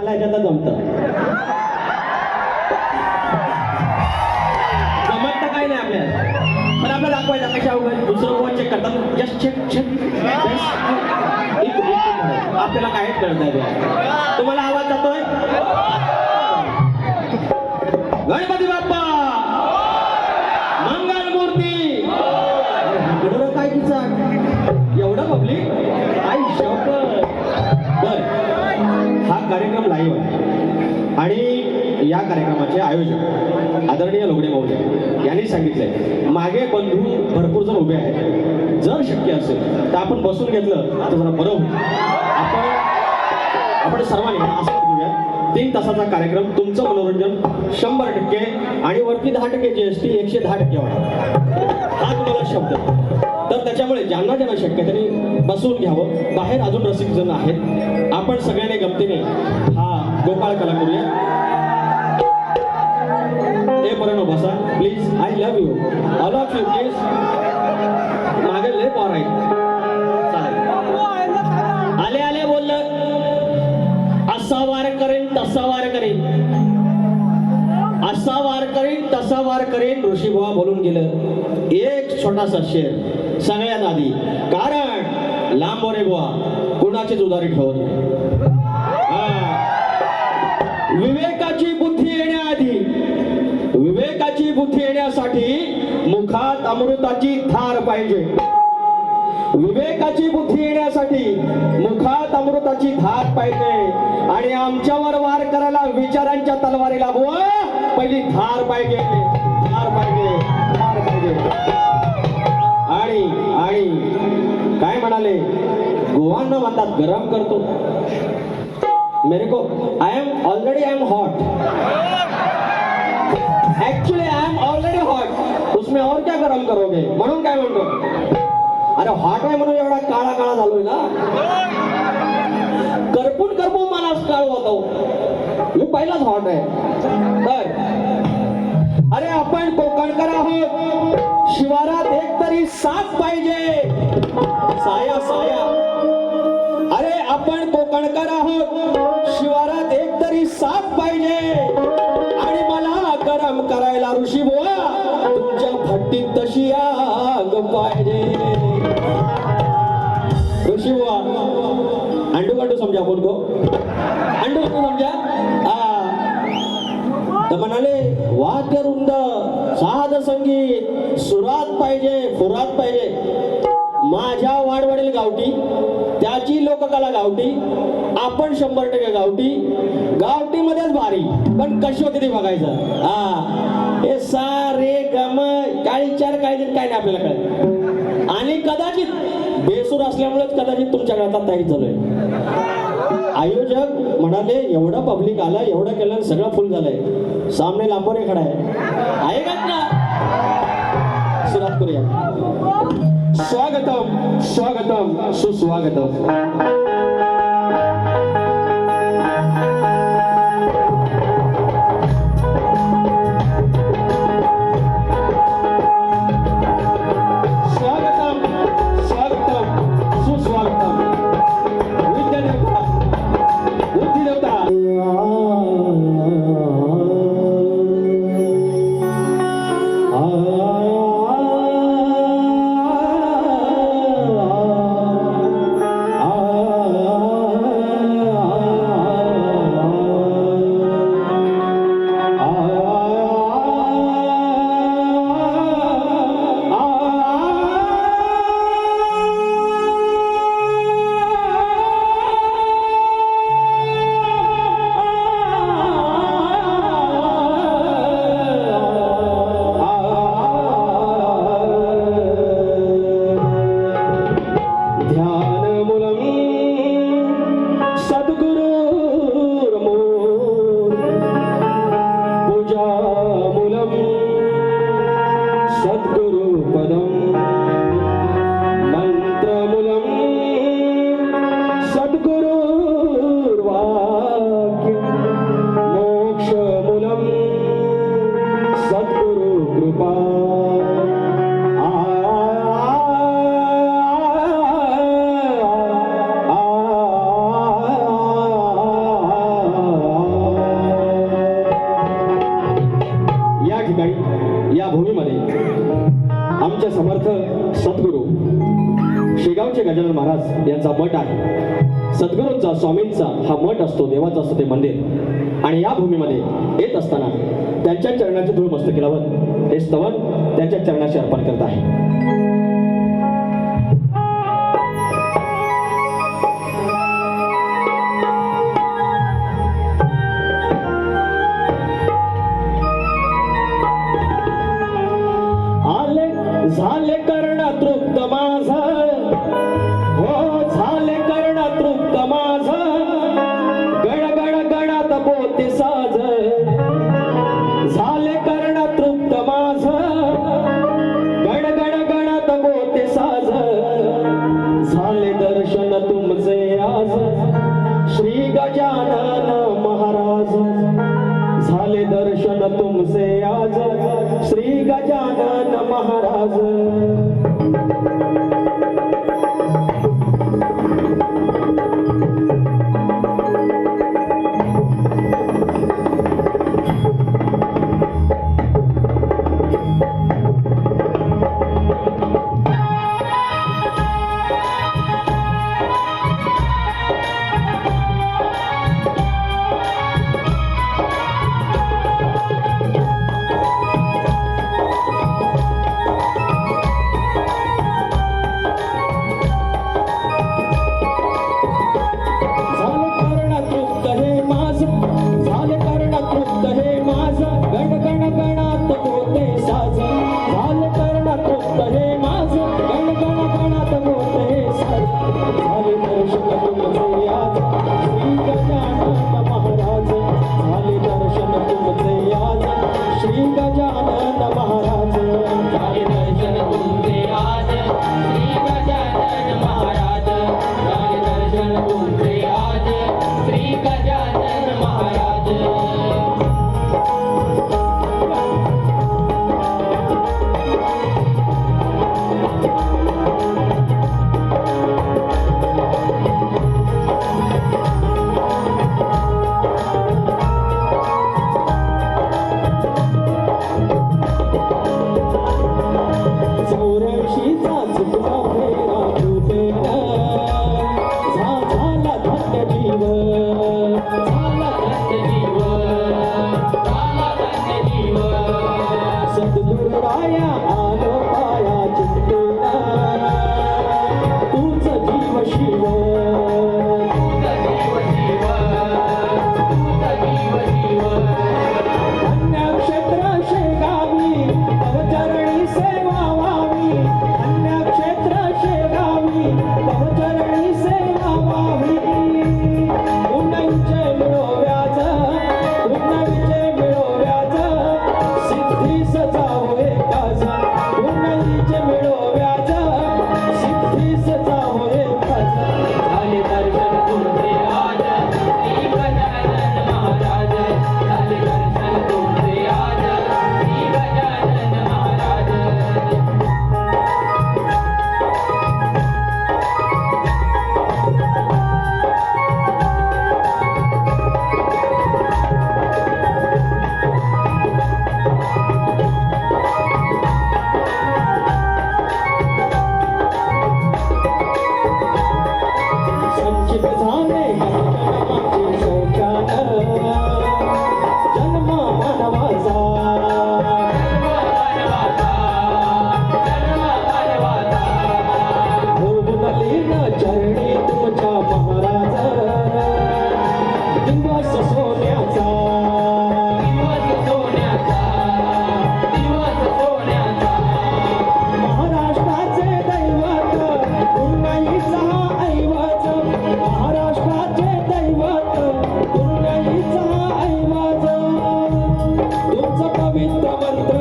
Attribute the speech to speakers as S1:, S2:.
S1: मला याच्यात जमतं. जमत तर काही नाही आपल्याला. पण आपल्याला दाखवायचं कशा अवघड. दुसरं कोण चेक करतात जस्ट चेक चेक आपल्याला काहीच कळत नाही तुम्हाला आवाज जातोय? गणपती बाप्पा! लाईव्ह आहे. आणि या कार्यक्रमाचे आयोजक आदरणीय लोगडे महोदय यांनी सांगितलंय मागे बंधू भरपूर जण उभे आहेत. जर शक्य असेल तर आपण बसून घेतलं तर जरा बरं होईल. आपण आपण सर्वांनी असं घेऊया. तीन तासाचा कार्यक्रम तुमचं मनोरंजन शंभर टक्के आणि वरती दहा टक्के जी एस टी एकशे दहा टक्के वाढ. हा तुम्हाला शब्द. तर त्याच्यामुळे ज्यांना ज्यांना शक्य त्यांनी बसून घ्यावं. बाहेर अजून रसिक जण आहेत. आपण सगळ्यांनी गमतीने हा गोपाळ कला करूया. ए पर्यंत बसा please I love you all of you please मागे लय पॉर आहे चालेल. आले आले बोललं. असा वार करेन तसा वार करेन. असा वार करेन तसा वार करेन. ऋषीबुवा बोलून गेलं. एक छोटासा शेर सगळ्यात आधी कारण लांबोरे बुवा कुणाचीच उदारी ठेवत विवेकाची बुद्धी येण्याआधी विवेकाची बुद्धी येण्यासाठी मुखात अमृताची थार पाहिजे. विवेकाची बुद्धी येण्यासाठी मुखात अमृताची धार पाहिजे. आणि आमच्यावर वार करायला विचारांच्या तलवारीला बुवा पहिली थार धार पाहिजे. गरम करतो. मेरे को I am already I am hot actually I am already hot उसमें और क्या गरम करोगे? म्हणून काय म्हणतो? अरे हॉट आहे म्हणून एवढा काळा काळा झालोय ना? करपून करपून मला काळ होतो. मी पहिलाच हॉट आहे. तर अरे आपण कोकणकर आहोत. शिवारात एक तरी साथ पाहिजे. साया साया. आपण कोकणकर आहोत. शिवारात एक तरी साप पाहिजे. आणि मला गरम करायला ऋषी बुवा तुमच्या भट्टीत तशी आग पाहिजे. ऋषी बुवा अंडू कंडू समजा बोल अंडू कंडू समजा? हा. तर म्हणाले वाद्य रुंद साध संगीत सुरात पाहिजे फुरात पाहिजे. माझ्या वाडवडील गावठी त्याची लोककला गावठी आपण शंभर टक्के गावठी. गावठी मध्येच भारी पण कशी होती ती बघायचं? हा. हे सारे गम चाळीस चार काही काय नाही आपल्याला कळत. आणि कदाचित बेसूर असल्यामुळेच कदाचित तुमच्याकडे आता ताईत झालोय आयोजक म्हणाले एवढं पब्लिक आलं एवढं केलं सगळं फुल झालंय. सामने लांबोरे खडा आहे. आहे का ना सुरुवात करूया. स्वागतम स्वागतम सुस्वागतम. महाराज यांचा मठ आहे. सद्गुरूंचा स्वामींचा हा मठ असतो देवाचं असतं ते मंदिर. आणि या भूमीमध्ये येत असताना त्यांच्या चरणाची धूळ मस्त केल्यावर हे स्तवन त्यांच्या चरणाशी अर्पण करत आहे. गजानन महाराज. झाले दर्शन तुमसे आज. श्री गजानन महाराज. किसान Pinta Marta